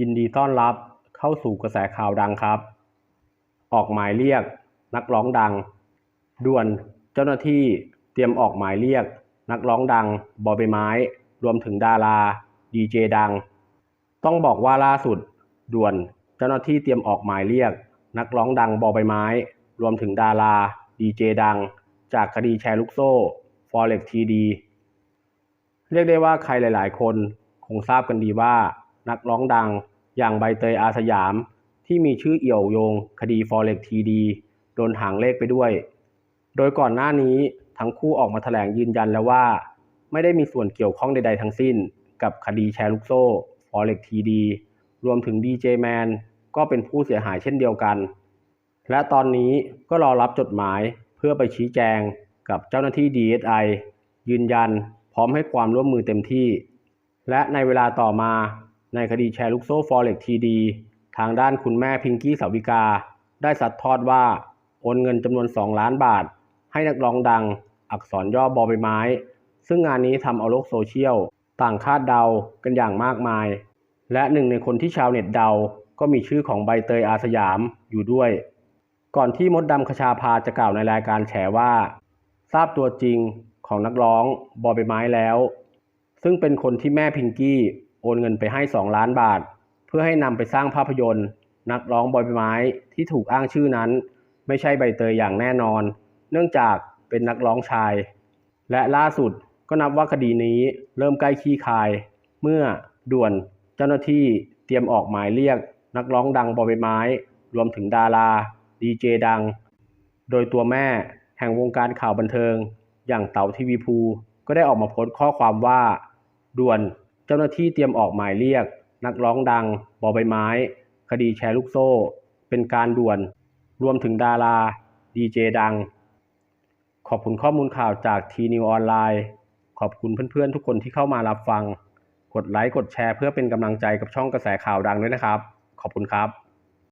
ยินดีต้อนรับเข้าสู่กระแสข่าวดังครับ ออกหมายเรียกนักร้องดัง ด่วนเจ้าหน้าที่เตรียมออกหมายเรียก นักร้องดังบอใบไม้ รวมถึงดาราดีเจดัง ต้องบอกว่าล่าสุด ด่วนเจ้าหน้าที่เตรียมออกหมายเรียก นักร้องดังบอใบไม้ รวมถึงดาราดีเจดัง จากคดีแชร์ลูกโซ่ Forex TD เรียกได้ว่าใครหลาย ๆ คนคงทราบกันดีว่า นักร้องดัง อย่างใบเตยอาสยาม ที่มีชื่อเอี่ยวโยง คดี Forex TD โดนหางเลขไปด้วย โดยก่อนหน้านี้ทั้งคู่ออกมาแถลงยืนยันแล้วว่า ไม่ได้มีส่วนเกี่ยวข้องใด ๆ ทั้งสิ้น กับคดีแชร์ลูกโซ่ Forex TD รวมถึง DJ Man ก็เป็นผู้เสียหายเช่นเดียวกัน และตอนนี้ก็รอรับจดหมายเพื่อไปชี้แจงกับเจ้าหน้าที่ DSI ยืนยันพร้อมให้ความร่วมมือเต็มที่ และในเวลาต่อมา ในคดีแชร์ลูกโซ่ Forex TD ทางด้านคุณแม่พิงกี้สาวิกา ได้สัดทอดว่า โอนเงินจำนวน 2 ล้านบาท ให้นักร้องดัง อักษรย่อบอใบไม้ ซึ่งงานนี้ทำเอาโลกโซเชียล ต่างคาดเดากันอย่างมากมาย และหนึ่งในคนที่ชาวเน็ตเดา ก็มีชื่อของใบเตยอาสยามอยู่ด้วย ก่อนที่มดดำคชาพาจะกล่าวในรายการแฉว่า ทราบตัวจริงของนักร้องบอใบไม้แล้ว ซึ่งเป็นคนที่แม่พิงกี้ อนเงินไปให้ 2 ล้านบาท เพื่อให้นำไปสร้างภาพยนตร์ นักร้องบอยไม้ที่ถูกอ้างชื่อนั้น ไม่ใช่ใบเตยอย่างแน่นอน เนื่องจากเป็นนักร้องชาย และล่าสุดก็นับว่าคดีนี้เริ่มใกล้ขี้คาย เมื่อด่วนเจ้าหน้าที่เตรียมออกหมายเรียก นักร้องดังบอใบไม้ รวมถึงดาราดีเจดัง โดยตัวแม่แห่งวงการข่าวบันเทิง อย่างเต๋าทีวีภูก็ได้ออกมาโพสต์ข้อความว่า ด่วน เจ้าหน้าที่เตรียมออกหมายเรียก นักร้องดังบอใบไม้ คดีแชร์ลูกโซ่ เป็นการด่วน รวมถึงดารา ดีเจดัง ขอบคุณข้อมูลข่าวจากทีนิวออนไลน์ ขอบคุณเพื่อนๆ ทุกคนที่เข้ามารับฟัง กดไลค์ กดแชร์เพื่อเป็นกำลังใจกับช่องกระแสข่าวดังด้วยนะครับ ขอบคุณครับ